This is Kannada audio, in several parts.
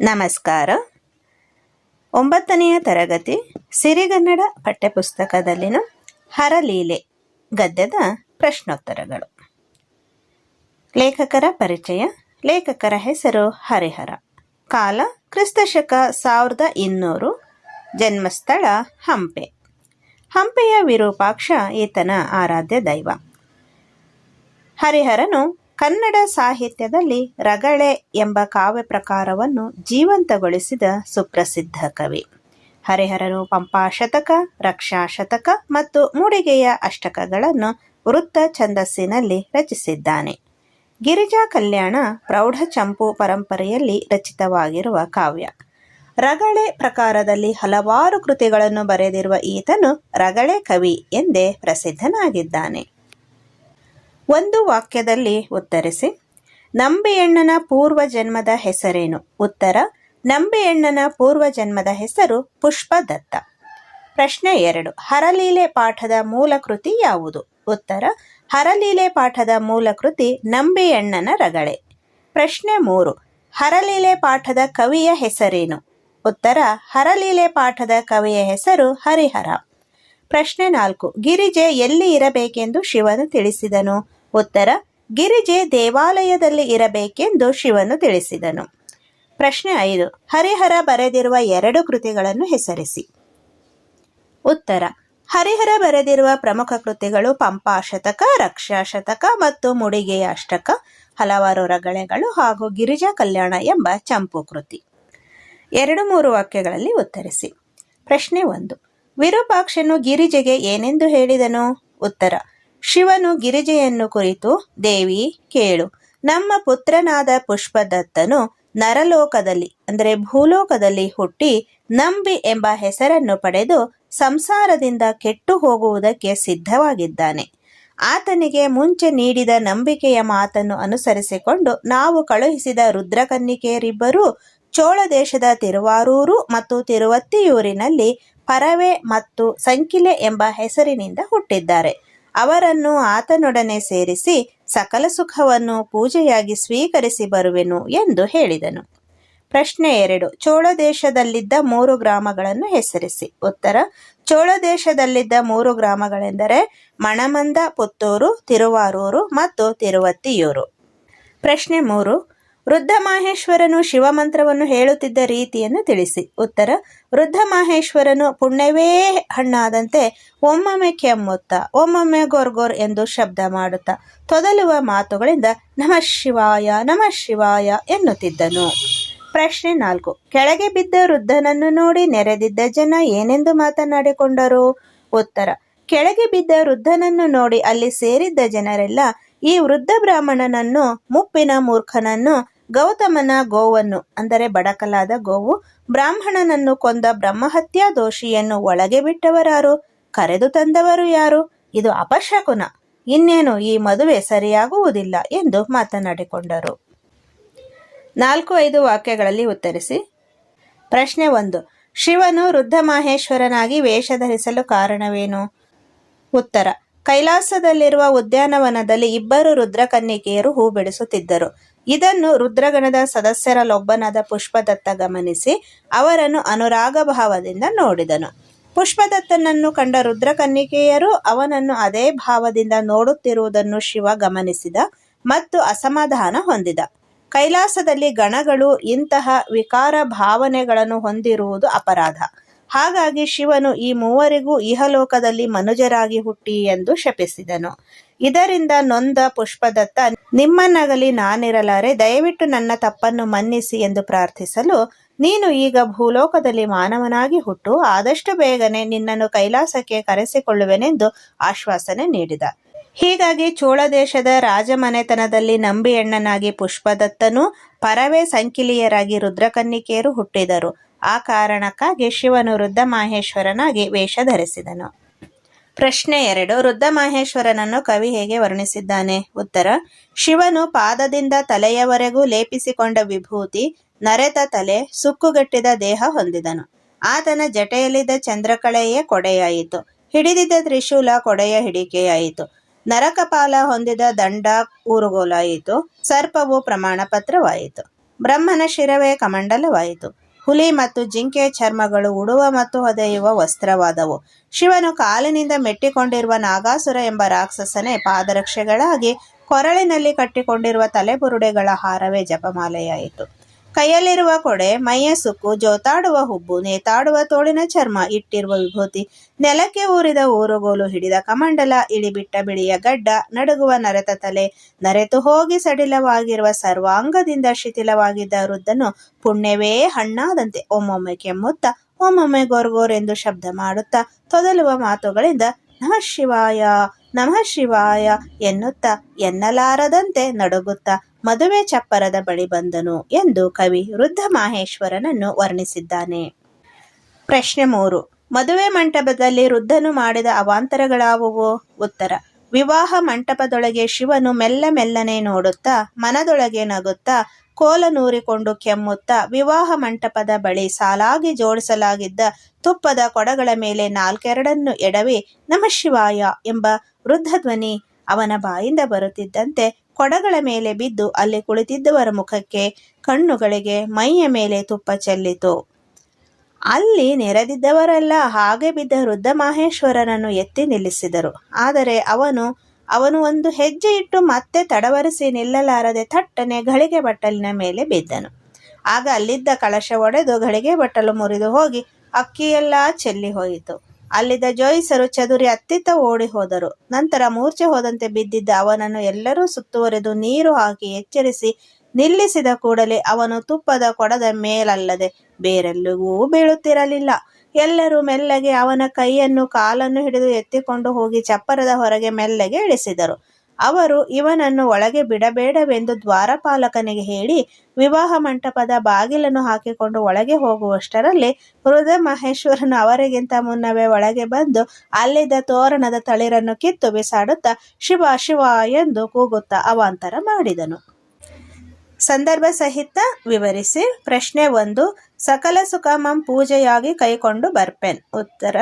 ನಮಸ್ಕಾರ. ಒಂಬತ್ತನೆಯ ತರಗತಿ, ಸಿರಿಗನ್ನಡ ಪಠ್ಯಪುಸ್ತಕದಲ್ಲಿನ ಹರಲೀಲೆ, ಗದ್ಯದ ಪ್ರಶ್ನೋತ್ತರಗಳು. ಲೇಖಕರ ಪರಿಚಯ, ಲೇಖಕರ ಹೆಸರು ಹರಿಹರ. ಕಾಲ, ಕ್ರಿಸ್ತಶಕ ಸಾವಿರದ ಇನ್ನೂರು, ಜನ್ಮಸ್ಥಳ ಹಂಪೆ. ಹಂಪೆಯ ವಿರೂಪಾಕ್ಷ ಈತನ ಆರಾಧ್ಯ ದೈವ. ಹರಿಹರನು ಕನ್ನಡ ಸಾಹಿತ್ಯದಲ್ಲಿ ರಗಳೆ ಎಂಬ ಕಾವ್ಯ ಪ್ರಕಾರವನ್ನು ಜೀವಂತಗೊಳಿಸಿದ ಸುಪ್ರಸಿದ್ಧ ಕವಿ. ಹರಿಹರನು ಪಂಪಾ ಶತಕ, ರಕ್ಷಾ ಶತಕ ಮತ್ತು ಮೂಡಿಗೆಯ ಅಷ್ಟಕಗಳನ್ನು ವೃತ್ತ ಛಂದಸ್ಸಿನಲ್ಲಿ ರಚಿಸಿದ್ದಾನೆ. ಗಿರಿಜಾ ಕಲ್ಯಾಣ ಪ್ರೌಢ ಚಂಪು ಪರಂಪರೆಯಲ್ಲಿ ರಚಿತವಾಗಿರುವ ಕಾವ್ಯ. ರಗಳೆ ಪ್ರಕಾರದಲ್ಲಿ ಹಲವಾರು ಕೃತಿಗಳನ್ನು ಬರೆದಿರುವ ಈತನು ರಗಳೆ ಕವಿ ಎಂದೇ ಪ್ರಸಿದ್ಧನಾಗಿದ್ದಾನೆ. ಒಂದು ವಾಕ್ಯದಲ್ಲಿ ಉತ್ತರಿಸಿ, ನಂಬಿಯಣ್ಣನ ಪೂರ್ವ ಜನ್ಮದ ಹೆಸರೇನು? ಉತ್ತರ, ನಂಬಿಯಣ್ಣನ ಪೂರ್ವ ಜನ್ಮದ ಹೆಸರು ಪುಷ್ಪದತ್ತ. ಪ್ರಶ್ನೆ ಎರಡು, ಹರಲೀಲೆ ಪಾಠದ ಮೂಲ ಕೃತಿ ಯಾವುದು? ಉತ್ತರ, ಹರಲೀಲೆ ಪಾಠದ ಮೂಲ ಕೃತಿ ನಂಬಿಯಣ್ಣನ ರಗಳೆ. ಪ್ರಶ್ನೆ ಮೂರು, ಹರಲೀಲೆ ಪಾಠದ ಕವಿಯ ಹೆಸರೇನು? ಉತ್ತರ, ಹರಲೀಲೆ ಪಾಠದ ಕವಿಯ ಹೆಸರು ಹರಿಹರ. ಪ್ರಶ್ನೆ ನಾಲ್ಕು. ಗಿರಿಜೆ ಎಲ್ಲಿ ಇರಬೇಕೆಂದು ಶಿವನು ತಿಳಿಸಿದನು. ಉತ್ತರ, ಗಿರಿಜೆ ದೇವಾಲಯದಲ್ಲಿ ಇರಬೇಕೆಂದು ಶಿವನು ತಿಳಿಸಿದನು. ಪ್ರಶ್ನೆ ಐದು. ಹರಿಹರ ಬರೆದಿರುವ ಎರಡು ಕೃತಿಗಳನ್ನು ಹೆಸರಿಸಿ. ಉತ್ತರ, ಹರಿಹರ ಬರೆದಿರುವ ಪ್ರಮುಖ ಕೃತಿಗಳು ಪಂಪಾ ಶತಕ ರಕ್ಷಾ ಶತಕ ಮತ್ತು ಮುಡಿಗೆಯ ಅಷ್ಟಕ ಹಲವಾರು ರಗಳೆಗಳು ಹಾಗೂ ಗಿರಿಜಾ ಕಲ್ಯಾಣ ಎಂಬ ಚಂಪು ಕೃತಿ. ಎರಡು ಮೂರು ವಾಕ್ಯಗಳಲ್ಲಿ ಉತ್ತರಿಸಿ. ಪ್ರಶ್ನೆ ಒಂದು. ವಿರೂಪಾಕ್ಷನು ಗಿರಿಜೆಗೆ ಏನೆಂದು ಹೇಳಿದನು? ಉತ್ತರ, ಶಿವನು ಗಿರಿಜೆಯನ್ನು ಕುರಿತು, ದೇವಿ, ಕೇಳು. ನಮ್ಮ ಪುತ್ರನಾದ ಪುಷ್ಪದತ್ತನು ನರಲೋಕದಲ್ಲಿ, ಅಂದರೆ ಭೂಲೋಕದಲ್ಲಿ ಹುಟ್ಟಿ ನಂಬಿ ಎಂಬ ಹೆಸರನ್ನು ಪಡೆದು ಸಂಸಾರದಿಂದ ಕೆಟ್ಟು ಹೋಗುವುದಕ್ಕೆ ಸಿದ್ಧವಾಗಿದ್ದಾನೆ. ಆತನಿಗೆ ಮುಂಚೆ ನೀಡಿದ ನಂಬಿಕೆಯ ಮಾತನ್ನು ಅನುಸರಿಸಿಕೊಂಡು ನಾವು ಕಳುಹಿಸಿದ ರುದ್ರಕನ್ನಿಕೆಯರಿಬ್ಬರೂ ಚೋಳ ದೇಶದ ತಿರುವಾರೂರು ಮತ್ತು ತಿರುವತ್ತಿಯೂರಿನಲ್ಲಿ ಪರವೆ ಮತ್ತು ಸಂಕಿಲೆ ಎಂಬ ಹೆಸರಿನಿಂದ ಹುಟ್ಟಿದ್ದಾರೆ. ಅವರನ್ನು ಆತನೊಡನೆ ಸೇರಿಸಿ ಸಕಲ ಸುಖವನ್ನು ಪೂಜೆಯಾಗಿ ಸ್ವೀಕರಿಸಿ ಬರುವೆನು ಎಂದು ಹೇಳಿದನು. ಪ್ರಶ್ನೆ ಎರಡು. ಚೋಳ ದೇಶದಲ್ಲಿದ್ದ ಮೂರು ಗ್ರಾಮಗಳನ್ನು ಹೆಸರಿಸಿ. ಉತ್ತರ. ಚೋಳ ದೇಶದಲ್ಲಿದ್ದ ಮೂರು ಗ್ರಾಮಗಳೆಂದರೆ ಮಣಮಂದ, ಪುತ್ತೂರು, ತಿರುವಾರೂರು ಮತ್ತು ತಿರುವತ್ತಿಯೂರು. ಪ್ರಶ್ನೆ ಮೂರು. ವೃದ್ಧ ಮಾಹೇಶ್ವರನು ಶಿವಮಂತ್ರವನ್ನು ಹೇಳುತ್ತಿದ್ದ ರೀತಿಯನ್ನು ತಿಳಿಸಿ. ಉತ್ತರ ವೃದ್ಧ ಮಾಹೇಶ್ವರನು ಪುಣ್ಯವೇ ಹಣ್ಣಾದಂತೆ ಒಮ್ಮೊಮ್ಮೆ ಕೆಮ್ಮುತ್ತ, ಒಮ್ಮೊಮ್ಮೆ ಗೊರ್ಗೊರ್ ಎಂದು ಶಬ್ದ ಮಾಡುತ್ತಾ, ತೊದಲುವ ಮಾತುಗಳಿಂದ ನಮಃ ಶಿವಾಯ ನಮಃ ಶಿವಾಯ ಎನ್ನುತ್ತಿದ್ದನು. ಪ್ರಶ್ನೆ ನಾಲ್ಕು, ಕೆಳಗೆ ಬಿದ್ದ ವೃದ್ಧನನ್ನು ನೋಡಿ ನೆರೆದಿದ್ದ ಜನ ಏನೆಂದು ಮಾತನಾಡಿಕೊಂಡರು? ಉತ್ತರ, ಕೆಳಗೆ ಬಿದ್ದ ವೃದ್ಧನನ್ನು ನೋಡಿ ಅಲ್ಲಿ ಸೇರಿದ್ದ ಜನರೆಲ್ಲ ಈ ವೃದ್ಧ ಬ್ರಾಹ್ಮಣನನ್ನು, ಮುಪ್ಪಿನ ಮೂರ್ಖನನ್ನು ಗೌತಮನ ಗೋವನ್ನು, ಅಂದರೆ ಬಡಕಲಾದ ಗೋವು, ಬ್ರಾಹ್ಮಣನನ್ನು ಕೊಂದ ಬ್ರಹ್ಮಹತ್ಯಾ ದೋಷಿಯನ್ನು ಒಳಗೆ ಬಿಟ್ಟವರಾರು, ಕರೆದು ತಂದವರು ಯಾರು? ಇದು ಅಪಶಕುನ. ಇನ್ನೇನು ಈ ಮದುವೆ ಸರಿಯಾಗುವುದಿಲ್ಲ ಎಂದು ಮಾತನಾಡಿಕೊಂಡರು. ನಾಲ್ಕು ಐದು ವಾಕ್ಯಗಳಲ್ಲಿ ಉತ್ತರಿಸಿ. ಪ್ರಶ್ನೆ ಒಂದು, ಶಿವನು ವೃದ್ಧ ಮಾಹೇಶ್ವರನಾಗಿ ವೇಷ ಧರಿಸಲು ಕಾರಣವೇನು? ಉತ್ತರ, ಕೈಲಾಸದಲ್ಲಿರುವ ಉದ್ಯಾನವನದಲ್ಲಿ ಇಬ್ಬರು ರುದ್ರಕನ್ನಿಕೆಯರು ಹೂ ಬಿಡಿಸುತ್ತಿದ್ದರು. ಇದನ್ನು ರುದ್ರಗಣದ ಸದಸ್ಯರಲ್ಲೊಬ್ಬನಾದ ಪುಷ್ಪದತ್ತ ಗಮನಿಸಿ ಅವರನ್ನು ಅನುರಾಗ ಭಾವದಿಂದ ನೋಡಿದನು. ಪುಷ್ಪದತ್ತನನ್ನು ಕಂಡ ರುದ್ರಕನ್ನಿಕೆಯರು ಅವನನ್ನು ಅದೇ ಭಾವದಿಂದ ನೋಡುತ್ತಿರುವುದನ್ನು ಶಿವ ಗಮನಿಸಿದ ಮತ್ತು ಅಸಮಾಧಾನ ಹೊಂದಿದ. ಕೈಲಾಸದಲ್ಲಿ ಗಣಗಳು ಇಂತಹ ವಿಕಾರ ಭಾವನೆಗಳನ್ನು ಹೊಂದಿರುವುದು ಅಪರಾಧ. ಹಾಗಾಗಿ ಶಿವನು ಈ ಮೂವರಿಗೂ ಇಹಲೋಕದಲ್ಲಿ ಮನುಜರಾಗಿ ಹುಟ್ಟಿ ಎಂದು ಶಪಿಸಿದನು. ಇದರಿಂದ ನೊಂದ ಪುಷ್ಪದತ್ತ ನಿಮ್ಮನ್ನಗಲಿ ನಾನಿರಲಾರೆ, ದಯವಿಟ್ಟು ನನ್ನ ತಪ್ಪನ್ನು ಮನ್ನಿಸಿ ಎಂದು ಪ್ರಾರ್ಥಿಸಲು, ನೀನು ಈಗ ಭೂಲೋಕದಲ್ಲಿ ಮಾನವನಾಗಿ ಹುಟ್ಟು, ಆದಷ್ಟು ಬೇಗನೆ ನಿನ್ನನ್ನು ಕೈಲಾಸಕ್ಕೆ ಕರೆಸಿಕೊಳ್ಳುವೆನೆಂದು ಆಶ್ವಾಸನೆ ನೀಡಿದ. ಹೀಗಾಗಿ ಚೋಳ ದೇಶದ ರಾಜಮನೆತನದಲ್ಲಿ ನಂಬಿಯಣ್ಣನಾಗಿ ಪುಷ್ಪದತ್ತನು, ಪರವೇ ಸಂಕಿಲಿಯರಾಗಿ ರುದ್ರಕನ್ನಿಕೆಯರು ಹುಟ್ಟಿದರು. ಆ ಕಾರಣಕ್ಕಾಗಿ ಶಿವನು ವೃದ್ಧ ಮಾಹೇಶ್ವರನಾಗಿ ವೇಷ ಧರಿಸಿದನು. ಪ್ರಶ್ನೆ ಎರಡು ವೃದ್ಧ ಮಹೇಶ್ವರನನ್ನು ಕವಿ ಹೇಗೆ ವರ್ಣಿಸಿದ್ದಾನೆ? ಉತ್ತರ, ಶಿವನು ಪಾದದಿಂದ ತಲೆಯವರೆಗೂ ಲೇಪಿಸಿಕೊಂಡ ವಿಭೂತಿ, ನರೆತ ತಲೆ, ಸುಕ್ಕುಗಟ್ಟಿದ ದೇಹ ಹೊಂದಿದನು. ಆತನ ಜಟೆಯಲ್ಲಿದ್ದ ಚಂದ್ರಕಳೆಯೇ ಕೊಡೆಯಾಯಿತು. ಹಿಡಿದಿದ್ದ ತ್ರಿಶೂಲ ಕೊಡೆಯ ಹಿಡಿಕೆಯಾಯಿತು. ನರಕಪಾಲ ಹೊಂದಿದ ದಂಡ ಊರುಗೋಲಾಯಿತು. ಸರ್ಪವು ಪ್ರಮಾಣ ಪತ್ರವಾಯಿತು ಬ್ರಹ್ಮನ ಶಿರವೇ ಕಮಂಡಲವಾಯಿತು. ಹುಲಿ ಮತ್ತು ಜಿಂಕೆ ಚರ್ಮಗಳು ಉಡುವ ಮತ್ತು ಹೊದೆಯುವ ವಸ್ತ್ರವಾದವು. ಶಿವನು ಕಾಲಿನಿಂದ ಮೆಟ್ಟಿಕೊಂಡಿರುವ ನಾಗಾಸುರ ಎಂಬ ರಾಕ್ಷಸನೇ ಪಾದರಕ್ಷೆಗಳಾಗಿ ಕೊರಳಿನಲ್ಲಿ ಕಟ್ಟಿಕೊಂಡಿರುವ ತಲೆಬುರುಡೆಗಳ ಹಾರವೇ ಜಪಮಾಲೆಯಾಯಿತು. ಕೈಯಲ್ಲಿರುವ ಕೊಡೆ, ಮೈಯ ಸುಕ್ಕು, ಜೋತಾಡುವ ಹುಬ್ಬು, ನೇತಾಡುವ ತೋಳಿನ ಚರ್ಮ, ಇಟ್ಟಿರುವ ವಿಭೂತಿ, ನೆಲಕ್ಕೆ ಊರಿದ ಊರುಗೋಲು ಹಿಡಿದ ಕಮಂಡಲ, ಇಳಿಬಿಟ್ಟ ಬಿಳಿಯ ಗಡ್ಡ, ನಡುಗುವ ನರೆತ ತಲೆ, ನರೆತು ಹೋಗಿ ಸಡಿಲವಾಗಿರುವ ಸರ್ವಾಂಗದಿಂದ ಶಿಥಿಲವಾಗಿದ್ದ ವೃದ್ಧನು ಪುಣ್ಯವೇ ಹಣ್ಣಾದಂತೆ ಒಮ್ಮೊಮ್ಮೆ ಕೆಮ್ಮುತ್ತಾ, ಒಮ್ಮೊಮ್ಮೆ ಗೊರ್ಗೋರೆಂದು ಶಬ್ದ ಮಾಡುತ್ತಾ, ತೊದಲುವ ಮಾತುಗಳಿಂದ ನಮಃ ಶಿವಾಯ ನಮಃ ಶಿವಾಯ ಎನ್ನುತ್ತಾ, ಎನ್ನಲಾರದಂತೆ ನಡುಗುತ್ತಾ ಮದುವೆ ಚಪ್ಪರದ ಬಳಿ ಬಂದನು ಎಂದು ಕವಿ ವೃದ್ಧ ಮಾಹೇಶ್ವರನನ್ನು ವರ್ಣಿಸಿದ್ದಾನೆ. ಪ್ರಶ್ನೆ ಮೂರು, ಮದುವೆ ಮಂಟಪದಲ್ಲಿ ವೃದ್ಧನು ಮಾಡಿದ ಅವಾಂತರಗಳಾವುವು? ಉತ್ತರ, ವಿವಾಹ ಮಂಟಪದೊಳಗೆ ಶಿವನು ಮೆಲ್ಲ ಮೆಲ್ಲನೆ ನೋಡುತ್ತಾ, ಮನದೊಳಗೆ ನಗುತ್ತಾ ಕೋಲನೂರಿಕೊಂಡು ಕೆಮ್ಮುತ್ತಾ, ವಿವಾಹ ಮಂಟಪದ ಬಳಿ ಸಾಲಾಗಿ ಜೋಡಿಸಲಾಗಿದ್ದ ತುಪ್ಪದ ಕೊಡಗಳ ಮೇಲೆ ನಾಲ್ಕೆರಡನ್ನು ಎಡವಿ ನಮ ಶಿವಾಯ ಎಂಬ ವೃದ್ಧ ಧ್ವನಿ ಅವನ ಬಾಯಿಂದ ಬರುತ್ತಿದ್ದಂತೆ ಕೊಡಗಳ ಮೇಲೆ ಬಿದ್ದು ಅಲ್ಲಿ ಕುಳಿತಿದ್ದವರ ಮುಖಕ್ಕೆ ಕಣ್ಣುಗಳಿಗೆ ಮೈಯ ಮೇಲೆ ತುಪ್ಪ ಚೆಲ್ಲಿತು. ಅಲ್ಲಿ ನೆರೆದಿದ್ದವರೆಲ್ಲ ಹಾಗೆ ಬಿದ್ದ ವೃದ್ಧ ಮಾಹೇಶ್ವರನನ್ನು ಎತ್ತಿ ನಿಲ್ಲಿಸಿದರು. ಆದರೆ ಅವನು ಅವನು ಒಂದು ಹೆಜ್ಜೆ ಇಟ್ಟು ಮತ್ತೆ ತಡವರಿಸಿ ನಿಲ್ಲಲಾರದೆ ಥಟ್ಟನೆ ಘಳಿಗೆ ಬಟ್ಟಲಿನ ಮೇಲೆ ಬಿದ್ದನು. ಆಗ ಅಲ್ಲಿದ್ದ ಕಳಶ ಒಡೆದು ಘಳಿಗೆ ಬಟ್ಟಲು ಮುರಿದು ಹೋಗಿ ಅಕ್ಕಿಯೆಲ್ಲ ಚೆಲ್ಲಿ ಹೋಯಿತು ಅಲ್ಲಿದ್ದ ಜೋಯಿಸರು ಚದುರಿ ಅತ್ತಿತ್ತ ಓಡಿ ಹೋದರು. ನಂತರ ಮೂರ್ಛೆ ಹೋದಂತೆ ಬಿದ್ದಿದ್ದ ಅವನನ್ನು ಎಲ್ಲರೂ ಸುತ್ತುವರೆದು ನೀರು ಹಾಕಿ ಎಚ್ಚರಿಸಿ ನಿಲ್ಲಿಸಿದ ಕೂಡಲೇ ಅವನು ತುಪ್ಪದ ಕೊಡದ ಮೇಲಲ್ಲದೆ, ಬೇರೆಲ್ಲಿಗೂ ಬೀಳುತ್ತಿರಲಿಲ್ಲ. ಎಲ್ಲರೂ ಮೆಲ್ಲಗೆ ಅವನ ಕೈಯನ್ನು ಕಾಲನ್ನು ಹಿಡಿದು ಎತ್ತಿಕೊಂಡು ಹೋಗಿ ಚಪ್ಪರದ ಹೊರಗೆ ಮೆಲ್ಲಗೆ ಇಳಿಸಿದರು. ಅವರು ಇವನನ್ನು ಒಳಗೆ ಬಿಡಬೇಡವೆಂದು ದ್ವಾರಪಾಲಕನಿಗೆ ಹೇಳಿ ವಿವಾಹ ಮಂಟಪದ ಬಾಗಿಲನ್ನು ಹಾಕಿಕೊಂಡು ಒಳಗೆ ಹೋಗುವಷ್ಟರಲ್ಲಿ ಹೃದಯ ಮಹೇಶ್ವರನು ಅವರಿಗಿಂತ ಮುನ್ನವೇ ಒಳಗೆ ಬಂದು ಅಲ್ಲಿದ್ದ ತೋರಣದ ತಳಿರನ್ನು ಕಿತ್ತು ಬಿಸಾಡುತ್ತಾ ಶಿವ ಶಿವ ಎಂದು ಕೂಗುತ್ತಾ ಅವಾಂತರ ಮಾಡಿದನು. ಸಂದರ್ಭ ಸಹಿತ ವಿವರಿಸಿ ಪ್ರಶ್ನೆ ಒಂದು, ಸಕಲ ಸುಖಮಂ ಪೂಜೆಯಾಗಿ ಕೈಕೊಂಡು ಬರ್ಪೆನ್. ಉತ್ತರ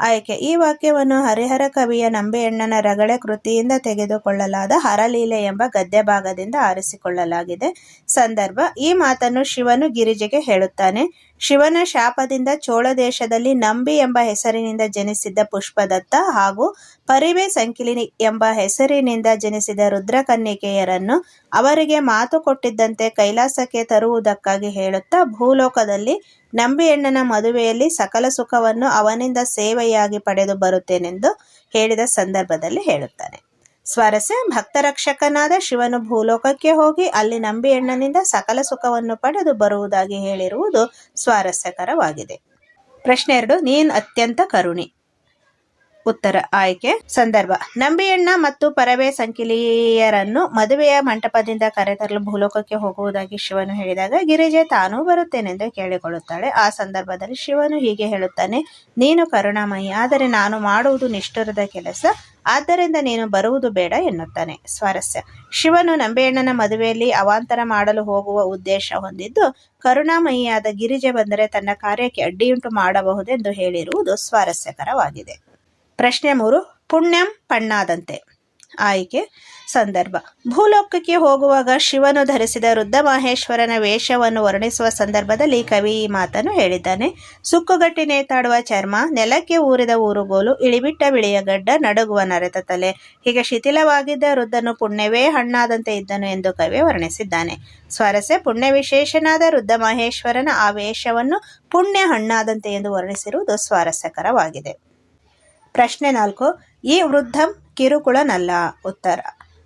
ಆಯ್ಕೆ. ಈ ವಾಕ್ಯವನ್ನು ಹರಿಹರ ಕವಿಯ ನಂಬೆಯಣ್ಣನ ರಗಳೆ ಕೃತಿಯಿಂದ ತೆಗೆದುಕೊಳ್ಳಲಾದ ಹರಲೀಲೆ ಎಂಬ ಗದ್ಯ ಭಾಗದಿಂದ ಆರಿಸಿಕೊಳ್ಳಲಾಗಿದೆ. ಸಂದರ್ಭ, ಈ ಮಾತನ್ನು ಶಿವನು ಗಿರಿಜೆಗೆ ಹೇಳುತ್ತಾನೆ. ಶಿವನ ಶಾಪದಿಂದ ಚೋಳ ದೇಶದಲ್ಲಿ ನಂಬಿ ಎಂಬ ಹೆಸರಿನಿಂದ ಜನಿಸಿದ್ದ ಪುಷ್ಪದತ್ತ ಹಾಗೂ ಪರಿವೆ ಸಂಕಿಲಿನಿ ಎಂಬ ಹೆಸರಿನಿಂದ ಜನಿಸಿದ ರುದ್ರಕನ್ಯಕೆಯರನ್ನು ಅವರಿಗೆ ಮಾತು ಕೊಟ್ಟಿದ್ದಂತೆ ಕೈಲಾಸಕ್ಕೆ ತರುವುದಕ್ಕಾಗಿ ಹೇಳುತ್ತಾ ಭೂಲೋಕದಲ್ಲಿ ನಂಬಿಯಣ್ಣನ ಮದುವೆಯಲ್ಲಿ ಸಕಲ ಸುಖವನ್ನು ಅವನಿಂದ ಸೇವೆಯಾಗಿ ಪಡೆದು ಬರುತ್ತೇನೆಂದು ಹೇಳಿದ ಸಂದರ್ಭದಲ್ಲಿ ಹೇಳುತ್ತಾನೆ. ಸ್ವಾರಸ್ಯ ಭಕ್ತರಕ್ಷಕನಾದ ಶಿವನು ಭೂಲೋಕಕ್ಕೆ ಹೋಗಿ ಅಲ್ಲಿ ನಂಬಿಯಣ್ಣನಿಂದ ಸಕಲ ಸುಖವನ್ನು ಪಡೆದು ಬರುವುದಾಗಿ ಹೇಳಿರುವುದು ಸ್ವಾರಸ್ಯಕರವಾಗಿದೆ. ಪ್ರಶ್ನೆ ಎರಡು, ನೀನ್ ಅತ್ಯಂತ ಕರುಣಿ. ಉತ್ತರ, ಆಯ್ಕೆ. ಸಂದರ್ಭ ನಂಬಿಯಣ್ಣ ಮತ್ತು ಪರವೆ ಸಂಕಿಲಿಯರನ್ನು ಮದುವೆಯ ಮಂಟಪದಿಂದ ಕರೆತರಲು ಭೂಲೋಕಕ್ಕೆ ಹೋಗುವುದಾಗಿ ಶಿವನು ಹೇಳಿದಾಗ, ಗಿರಿಜೆ ತಾನೂ ಬರುತ್ತೇನೆಂದು ಕೇಳಿಕೊಳ್ಳುತ್ತಾಳೆ. ಆ ಸಂದರ್ಭದಲ್ಲಿ ಶಿವನು ಹೀಗೆ ಹೇಳುತ್ತಾನೆ, ನೀನು ಕರುಣಾಮಯಿ, ಆದರೆ ನಾನು ಮಾಡುವುದು ನಿಷ್ಠುರದ ಕೆಲಸ. ಆದ್ದರಿಂದ ನೀನು ಬರುವುದು ಬೇಡ ಎನ್ನುತ್ತಾನೆ. ಸ್ವಾರಸ್ಯ. ಶಿವನು ನಂಬೇಣ್ಣನ ಮದುವೆಯಲ್ಲಿ ಅವಾಂತರ ಮಾಡಲು ಹೋಗುವ ಉದ್ದೇಶ ಹೊಂದಿದ್ದು, ಕರುಣಾಮಯಿಯಾದ ಗಿರಿಜೆ ಬಂದರೆ ತನ್ನ ಕಾರ್ಯಕ್ಕೆ ಅಡ್ಡಿಯುಂಟು ಮಾಡಬಹುದೆಂದು ಹೇಳಿರುವುದು ಸ್ವಾರಸ್ಯಕರವಾಗಿದೆ. ಪ್ರಶ್ನೆ ಮೂರು. ಪುಣ್ಯಂ ಪಣ್ಣಾದಂತೆ. ಆಯ್ಕೆ ಸಂದರ್ಭ. ಭೂಲೋಕಕ್ಕೆ ಹೋಗುವಾಗ ಶಿವನು ಧರಿಸಿದ ರುದ್ರಮಾಹೇಶ್ವರನ ವೇಷವನ್ನು ವರ್ಣಿಸುವ ಸಂದರ್ಭದಲ್ಲಿ ಕವಿ ಈ ಮಾತನ್ನು ಹೇಳಿದ್ದಾನೆ. ಸುಕ್ಕುಗಟ್ಟಿ ನೇತಾಡುವ ಚರ್ಮ, ನೆಲಕ್ಕೆ ಊರಿದ ಊರುಗೋಲು, ಇಳಿಬಿಟ್ಟ ಬಿಳಿಯ ಗಡ್ಡ, ನಡುಗುವ ನರೆತ ತಲೆ. ಹೀಗೆ ಶಿಥಿಲವಾಗಿದ್ದ ವೃದ್ಧನು ಪುಣ್ಯವೇ ಹಣ್ಣಾದಂತೆ ಇದ್ದನು ಎಂದು ಕವಿ ವರ್ಣಿಸಿದ್ದಾನೆ. ಸ್ವಾರಸ್ಯ ಪುಣ್ಯ ವಿಶೇಷನಾದ ವೃದ್ಧ ಮಹೇಶ್ವರನ ಆ ವೇಷವನ್ನು ಪುಣ್ಯ ಹಣ್ಣಾದಂತೆ ಎಂದು ವರ್ಣಿಸಿರುವುದು ಸ್ವಾರಸ್ಯಕರವಾಗಿದೆ. ಪ್ರಶ್ನೆ ನಾಲ್ಕು, ಈ ವೃದ್ಧಂ ಕಿರುಕುಳನಲ್ಲ ಉತ್ತರ.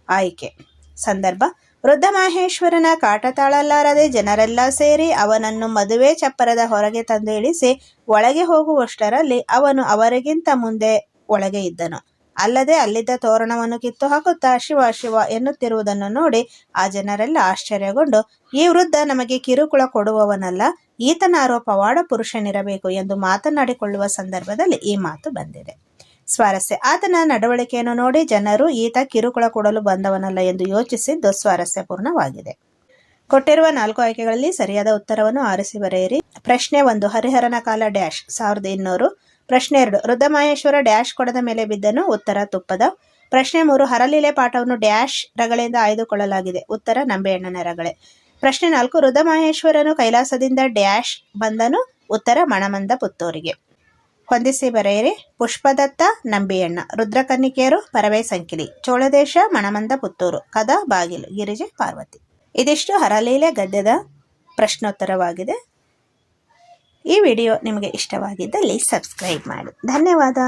ಆಯ್ಕೆ. ಸಂದರ್ಭ. ವೃದ್ಧ ಮಹೇಶ್ವರನ ಕಾಟ ತಾಳಲಾರದೆ ಜನರೆಲ್ಲ ಸೇರಿ ಅವನನ್ನು ಮದುವೆ ಚಪ್ಪರದ ಹೊರಗೆ ತಂದು ಇಳಿಸಿ ಒಳಗೆ ಹೋಗುವಷ್ಟರಲ್ಲಿ ಅವನು ಅವರಿಗಿಂತ ಮುಂದೆ ಒಳಗೆ ಇದ್ದನು. ಅಲ್ಲದೆ ಅಲ್ಲಿದ್ದ ತೋರಣವನ್ನು ಕಿತ್ತು ಹಾಕುತ್ತಾ ಶಿವ ಶಿವ ಎನ್ನುತ್ತಿರುವುದನ್ನು ನೋಡಿ ಆ ಜನರೆಲ್ಲ ಆಶ್ಚರ್ಯಗೊಂಡು, ಈ ವೃದ್ಧ ನಮಗೆ ಕಿರುಕುಳ ಕೊಡುವವನಲ್ಲ, ಈತನ ಆರೋಪವಾಡ ಪುರುಷನಿರಬೇಕು ಎಂದು ಮಾತನಾಡಿಕೊಳ್ಳುವ ಸಂದರ್ಭದಲ್ಲಿ ಈ ಮಾತು ಬಂದಿದೆ. ಸ್ವಾರಸ್ಯ. ಆತನ ನಡವಳಿಕೆಯನ್ನು ನೋಡಿ ಜನರು ಈತ ಕಿರುಕುಳ ಕೊಡಲು ಬಂದವನಲ್ಲ ಎಂದು ಯೋಚಿಸಿದ್ದು ಸ್ವಾರಸ್ಯಪೂರ್ಣವಾಗಿದೆ ಕೊಟ್ಟಿರುವ ನಾಲ್ಕು ಆಯ್ಕೆಗಳಲ್ಲಿ ಸರಿಯಾದ ಉತ್ತರವನ್ನು ಆರಿಸಿ ಬರೆಯಿರಿ. ಪ್ರಶ್ನೆ ಒಂದು, ಹರಿಹರನ ಕಾಲ ಡ್ಯಾಶ್, ಸಾವಿರದ ಇನ್ನೂರು. ಪ್ರಶ್ನೆ ಎರಡು ರುದ್ರಮಹೇಶ್ವರ ಡ್ಯಾಶ್ ಕೊಡದ ಮೇಲೆ ಬಿದ್ದನು, ಉತ್ತರ ತುಪ್ಪದ. ಪ್ರಶ್ನೆ ಮೂರು, ಹರಲೀಲೆ ಪಾಠವನ್ನು ಡ್ಯಾಶ್ ರಗಳೆಯಿಂದ ಆಯ್ದುಕೊಳ್ಳಲಾಗಿದೆ, ಉತ್ತರ ನಂಬೆಯಣ್ಣನ ರಗಳೆ. ಪ್ರಶ್ನೆ ನಾಲ್ಕು ರುದ್ರಮಹೇಶ್ವರನು ಕೈಲಾಸದಿಂದ ಡ್ಯಾಶ್ ಬಂದನು, ಉತ್ತರ ಮಣಮಂದ ಪುತ್ತೂರಿಗೆ. ಹೊಂದಿಸಿ ಬರೆಯಿರಿ. ಪುಷ್ಪದತ್ತ ನಂಬಿಯಣ್ಣ. ರುದ್ರಕನ್ನಿಕೆಯರು ಪರವೇ ಸಂಕಿಲಿ. ಚೋಳದೇಶ ಮಣಮಂದ ಪುತ್ತೂರು. ಕದ ಬಾಗಿಲು. ಗಿರಿಜೆ ಪಾರ್ವತಿ. ಇದಿಷ್ಟು ಹರಲೀಲೆ ಗದ್ಯದ ಪ್ರಶ್ನೋತ್ತರವಾಗಿದೆ. ಈ ವಿಡಿಯೋ ನಿಮಗೆ ಇಷ್ಟವಾಗಿದ್ದಲ್ಲಿ ಸಬ್ಸ್ಕ್ರೈಬ್ ಮಾಡಿ. ಧನ್ಯವಾದ.